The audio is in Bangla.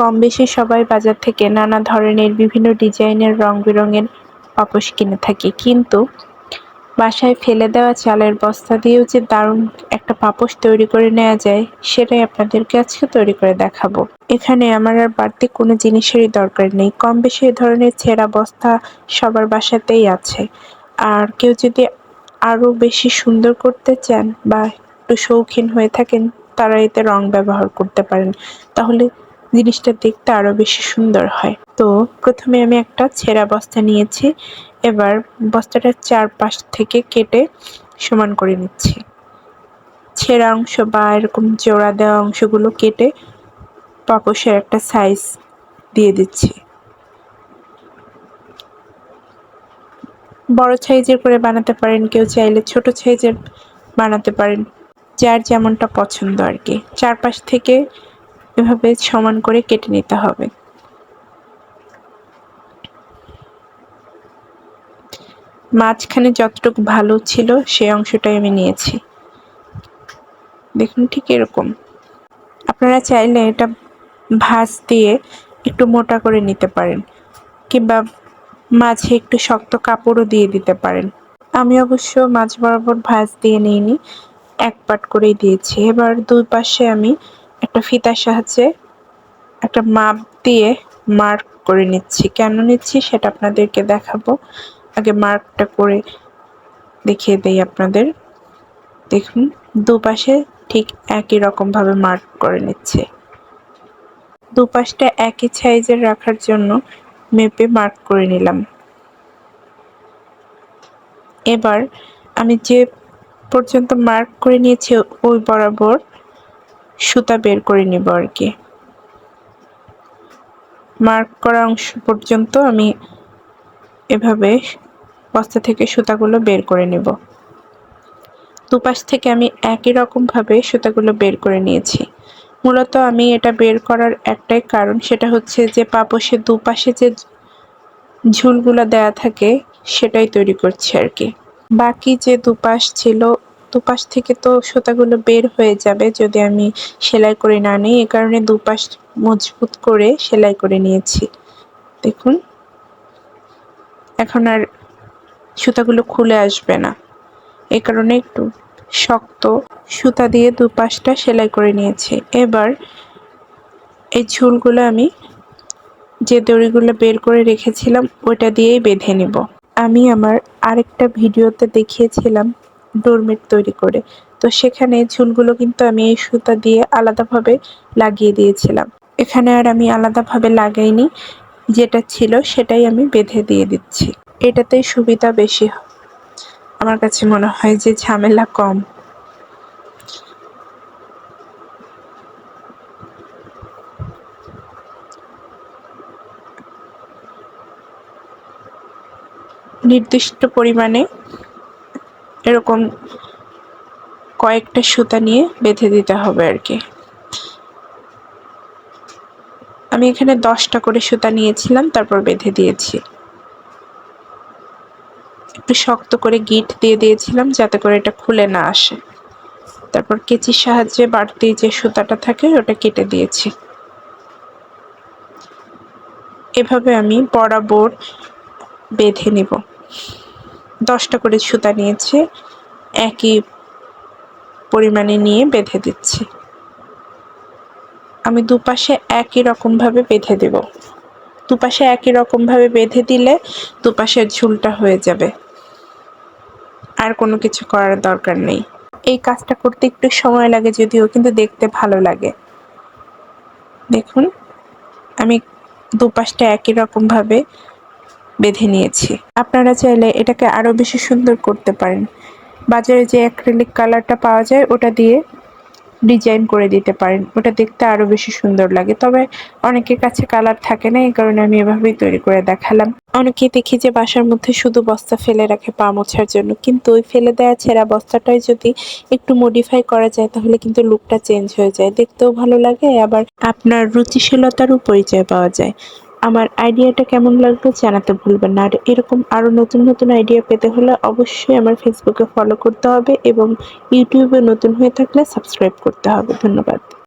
কম বেশি সবাই বাজার থেকে নানা ধরনের বিভিন্ন ডিজাইনের রং বেরঙের পাপোশ কিনে থাকি। কিন্তু বাসায় ফেলে দেওয়া চালের বস্তা দিয়েও যে দারুণ একটা পাপোশ তৈরি করে নেওয়া যায়, সেটাই আপনাদেরকে আজকে তৈরি করে দেখাবো। এখানে আমার আর বাড়তি কোনো জিনিসেরই দরকার নেই। কম বেশি এ ধরনের ছেঁড়া বস্তা সবার বাসাতেই আছে। আর কেউ যদি আরও বেশি সুন্দর করতে চান বা একটু শৌখিন হয়ে থাকেন, তারা এতে রং ব্যবহার করতে পারেন। তাহলে জিনিসটা দেখতে আরও বেশি সুন্দর হয়। তো প্রথমে আমি একটা ছেঁড়া বস্তা নিয়েছি, এবার বস্তাটার চারপাশ থেকে কেটে সমান করে নিচ্ছি। ছেঁড়া অংশ বা এরকম জোড়া দেওয়া অংশগুলো কেটে পাপোশের একটা সাইজ দিয়ে দিচ্ছি। বড় সাইজের করে বানাতে পারেন, কেউ চাইলে ছোট সাইজের বানাতে পারেন, যার যেমনটা পছন্দ আর কি। চারপাশ থেকে এভাবে সমান করে কেটে নিতে হবে। মাঝখানে যতটুকু ভালো ছিল সেই অংশটাই আমি নিয়েছি। দেখুন ঠিক এরকম। আপনারা চাইলে এটা ভাঁজ দিয়ে একটু মোটা করে নিতে পারেন কিংবা মাঝে একটু শক্ত কাপড়ও দিয়ে দিতে পারেন। আমি অবশ্য মাঝ বরাবর ভাঁজ দিয়ে নিইনি, এক পাট করেই দিয়েছি। এবার দুই পাশে আমি একটা ফিতার সাহায্যে একটা মাপ দিয়ে মার্ক করে নিচ্ছি। কেন নিচ্ছি সেটা আপনাদেরকে দেখাবো। আগে মার্কটা করে দেখিয়ে দেই আপনাদের। দেখুন, দুপাশে ঠিক একই রকমভাবে মার্ক করে নিচ্ছে। দুপাশটা একই সাইজের রাখার জন্য মেপে মার্ক করে নিলাম। এবার আমি যে পর্যন্ত মার্ক করে নিয়েছি ওই বরাবর সুতা বের করে নিব আর কি। মার্ক করা অংশ পর্যন্ত আমি এভাবে বস্তা থেকে সুতাগুলো বের করে নেব। দুপাশ থেকে আমি একই রকমভাবে সুতাগুলো বের করে নিয়েছি। মূলত আমি এটা বের করার একটাই কারণ সেটা হচ্ছে যে পাপোশে দুপাশে যে ঝুলগুলো দেয়া থাকে সেটাই তৈরি করছি আর কি। বাকি যে দুপাশ ছিল দুপাশ থেকে তো সুতাগুলো বের হয়ে যাবে যদি আমি সেলাই করে না নিই। এ কারণে দুপাশ মজবুত করে সেলাই করে নিয়েছি। দেখুন। এখন আর সুতাগুলো খুলে আসবে না। এ কারণে একটু শক্ত সুতা দিয়ে দুপাশটা সেলাই করে নিয়েছি। এবার এই ঝুলগুলো আমি যে দড়িগুলো বের করে রেখেছিলাম, ওইটা দিয়েই বেঁধে নেব। আমি আমার আরেকটা ভিডিওতে দেখিয়েছিলাম ডোরমেট তৈরি করে। তো সেখানে ঝুলগুলো কিন্তু আমি এই সুতা দিয়ে আলাদাভাবে লাগিয়ে দিয়েছিলাম। এখানে আর আমি আলাদাভাবে লাগাইনি। যেটা ছিল সেটাই আমি বেঁধে দিয়ে দিচ্ছি। এটাতেই সুবিধা বেশি আমার কাছে মনে হয় যে ঝামেলা কম। নির্দিষ্ট পরিমাণে এরকম কয়েকটা সুতা নিয়ে বেঁধে দিতে হবে আর কি। আমি এখানে দশটা করে সুতা নিয়েছিলাম, তারপর বেঁধে দিয়েছি। একটু শক্ত করে গিট দিয়ে দিয়েছিলাম যাতে করে এটা খুলে না আসে। তারপর কেচির সাহায্যে বাড়তি যে সুতাটা থাকে ওটা কেটে দিয়েছি। এভাবে আমি বরাবর বেঁধে নিব। দশটা করে সুতা নিয়েছে, একই পরিমাণে নিয়ে বেঁধে দিচ্ছি। আমি দুপাশে একই রকমভাবে বেঁধে দেব। দুপাশে একই রকমভাবে বেঁধে দিলে দুপাশের ঝুলটা হয়ে যাবে। আর কোনো কিছু করার দরকার নেই। এই কাজটা করতে একটু সময় লাগে যদিও, কিন্তু দেখতে ভালো লাগে। দেখুন, আমি দুপাশটা একই রকমভাবে বেঁধে নিয়েছি। আপনারা চাইলে এটাকে আরও বেশি সুন্দর করতে পারেন। বাজারে যে অ্যাক্রিলিক কালারটা পাওয়া যায়, ওটা দিয়ে ডিজাইন করে দিতে পারেন। ওটা দেখতে আরও বেশি সুন্দর লাগে। তবে অনেকের কাছে কালার থাকে না, এই কারণে আমি এভাবেই তৈরি করে দেখালাম। অনেকে দেখি যে বাসার মধ্যে শুধু বস্তা ফেলে রাখে পা মোছার জন্য, কিন্তু ওই ফেলে দেওয়া ছেঁড়া বস্তাটাই যদি একটু মডিফাই করা যায়, তাহলে কিন্তু লুকটা চেঞ্জ হয়ে যায়। দেখতেও ভালো লাগে, আবার আপনার রুচিশীলতারও পরিচয় পাওয়া যায়। আমার আইডিয়াটা কেমন লাগবে জানাতে ভুলবেন না। আর এরকম আরও নতুন নতুন আইডিয়া পেতে হলে অবশ্যই আমার ফেসবুকে ফলো করতে হবে এবং ইউটিউবে নতুন হয়ে থাকলে সাবস্ক্রাইব করতে হবে। ধন্যবাদ।